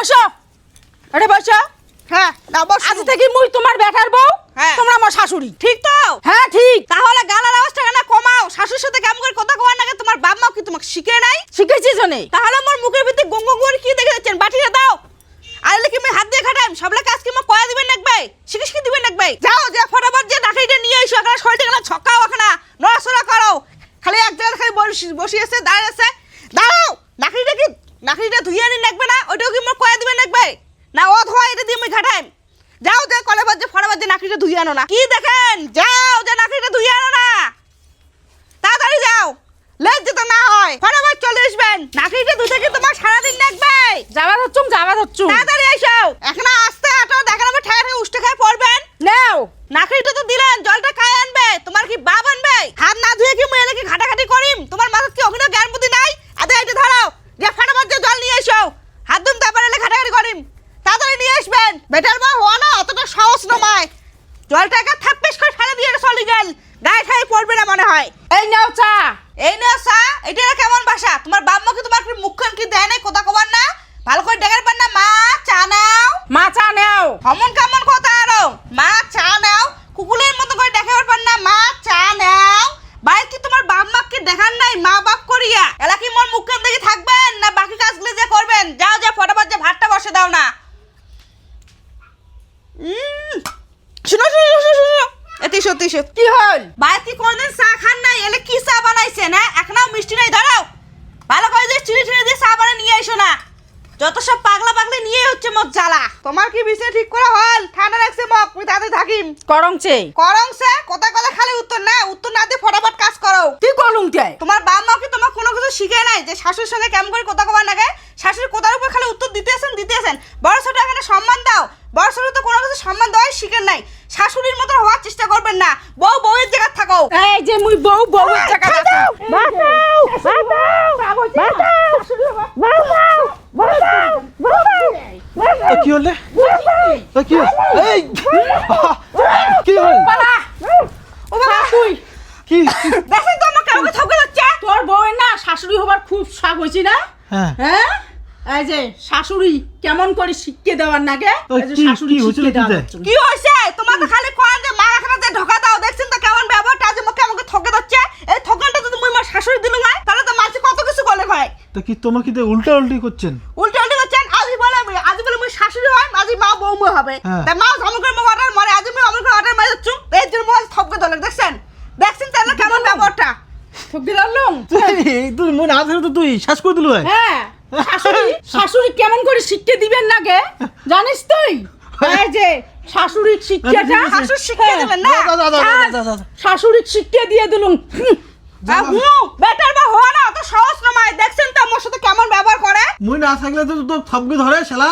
বসো। আরে বসো। হ্যাঁ না বস। আজ থেকে মুই তোমার বেটার বউ হ্যাঁ। তোমরা আমার শাশুড়ি ঠিক তো? হ্যাঁ ঠিক। তাহলে গালার আওয়াজটা কেন কমাও? শাশুর সাথে কেমন করে কথা কওয়ার নাকি তোমার বাপ মাও কি তোমাকে শিখে নাই? শিখেছি জনে তাহলে আমার মুখের ভিতরে গঙ্গ করে কি দেখে যাচ্ছেন? বাটিটা দাও। আর কি আমি হাত দিয়ে খাটাম সবলা কাজ কি মা কয়া দিবেন নাকবে শিখিস কি দিবেন নাকবে যাও যে ফটাফট যে নাকিটা নিয়ে এসো। এখানে শরীরটা ছক্কাও এখানে নড়াচড়া করো খালি এক জায়গায় খালি বসি- বসে আছে দাঁড়িয়ে আছে দাঁড়াও নাকিটা কি নাকিটা ধুইয়ে আনি নাকবে না, ওইটাও কি মোর কয়া দিবে লাগবে না, ও ধোয়া এটা দিয়ে আমি ঘাটাইম। যাও যে কলে বাজে ফটাফট যে নাকড়িটা ধুইয়ে আনো না। কি দেখেন? যাও যে নাকড়িটা ধুই আনো না। তাড়াতাড়ি যাও। লেট যেতে না হয় ফটাফট চলে আসবেন নাকিটা ধুতে কি তোমার সারাদিন লাগবে যাবার হচ্ছুম যাবার হচ্ছুম তাড়াতাড়ি এসো এখন আস্তে হাঁটো দেখেন আমি ঠেকে ঠেকে উষ্ঠে খাই পড়বেন নাও নাকিটা তো দিলেন জলটা খাই আনবে তোমার কি বাপ আনবে হাত না ধুয়ে কি মেয়ে কি ঘাটাঘাটি করিম তোমার মাথার কি অভিনয় জ্ঞান বুদ্ধি নাই আদে এটা ধরাও যে ফটাফট যে জল নিয়ে এসো হাত ধুম তারপরে এলে ঘাটাঘাটি করিম তাড়াতাড়ি নিয়ে আসবেন। বেটার মা হওয়া না অতটা সাহস নমায়। জলটা একা থাপ্পেস করে ফেলে দিয়ে চলে গেল গায়ে ঠায়ে পড়বে না মনে হয়। এই নাও চা। এই না সা এটা কেমন ভাষা তোমার বাপ মা কি তোমার কি মুখখান কি দেয় নাই কথা কবার না? ভালো করে ডেকার পার না মা চা নাও। মা চা নাও। হমন কেমন কথা আরও। মা চা নাও। কুকুলের মতো করে দেখাবার পার না মা চা নাও। বাড়ি কি তোমার বাপ মাকে দেখার নাই মা বাপ করিয়া? এলা কি মোর মুখখান দেখে থাকবেন না বাকি কাজগুলো যে করবেন? যাও যা ফটাফট যে ভাতটা বসে দাও না। শুনো শুনো শুনো শুনো কি হল? বাড়িতে কোনদিন চা খান নাই এলে কি চা বানাইছে না এখনও মিষ্টি নাই দাঁড়াও। ভালো করে যে চিনি চিনি দিয়ে চা বানিয়ে নিয়ে এসো না। যত সব পাগলা পাগলি নিয়ে হচ্ছে মত জ্বালা। তোমার কি বিষয় ঠিক করে হল? ঠান্ডা লাগছে তুই তাতে থাকিম। করংছে করংসে কথা কথা খালি উত্তর না উত্তর না দিয়ে ফটাফট কাজ করো। কি করলুম তাই তোমার বাপ মা কি তোমার কোনো কিছু শিখে নাই যে শাশুর সঙ্গে কেমন করে কথা কবার নাগে? শাশুড়ি কোথার উপর খালি উত্তর দিতে আসেন দিতে আসেন বড় ছোট এখানে সম্মান ছোট তো কোনো কিছু সম্মান দেওয়াই শিখেন নাই। শাশুড়ির মতো হওয়ার চেষ্টা করবেন না। বউ বউয়ের জায়গা থাকো। এই যে মুই বউ বউ টাকা বাঁচাও, বাঁচাও, এ, কি হলে? এ, কি হল? এই! কি হল? পালা ও বাবা, তুই কি? দেখেন তো আমার কাউকে ঠকে যাচ্ছে তোর বউয়ের না শাশুড়ি হবার খুব শখ হয়েছি না? হ্যাঁ। হ্যাঁ? এই যে শাশুড়ি কেমন করে শিখকে দেওয়ার নাগে? শাশুড়ি শিখকে দেওয়ার কি হয়েছে? তোমার তো খালি কোয়ান যে মা এখানে যে ঢোকা দাও দেখছেন তো কেমন ব্যবহারটা? আজ মুখে আমাকে ঠকে যাচ্ছে এই ঠকানটা যদি মুই আমার শাশুড়ি দিল না তাহলে তো মাঝে কত কিছু করলে হয় তা কি তোমার কি উল্টা উল্টি করছেন? উল্টো উল্টো করছেন? আজই বলে আজই বলে মুই শাশুড়ি হয় আজই মা বৌমু হবে। হ্যাঁ। তা মা ঝমক করে অর্ডার মারে আজই মুই করে অর্ডার মারে যাচ্ছু। এই জন্য মুই ঠকে দলে দেখছেন? দেখছেন তাহলে কেমন ব্যবহারটা? ঠকতে পারলুম তুই মনে আজ তো তুই শ্বাস করে দিল হ্যাঁ। শাশুড়ি শাশুড়ি কেমন করে শিখতে দিবেন নাগে জানিস তুই? এই যে শাশুড়ির শিক্ষাটা শাশুড়ি শিক্ষা দেবেন না? শাশুড়ির শিক্ষা দিয়ে দিলুম। বেটার বা হওয়া না অত সহজ নয় দেখছেন তো আমার সাথে কেমন ব্যবহার করে? মুই না থাকলে তো তো থপকে ধরে শালা।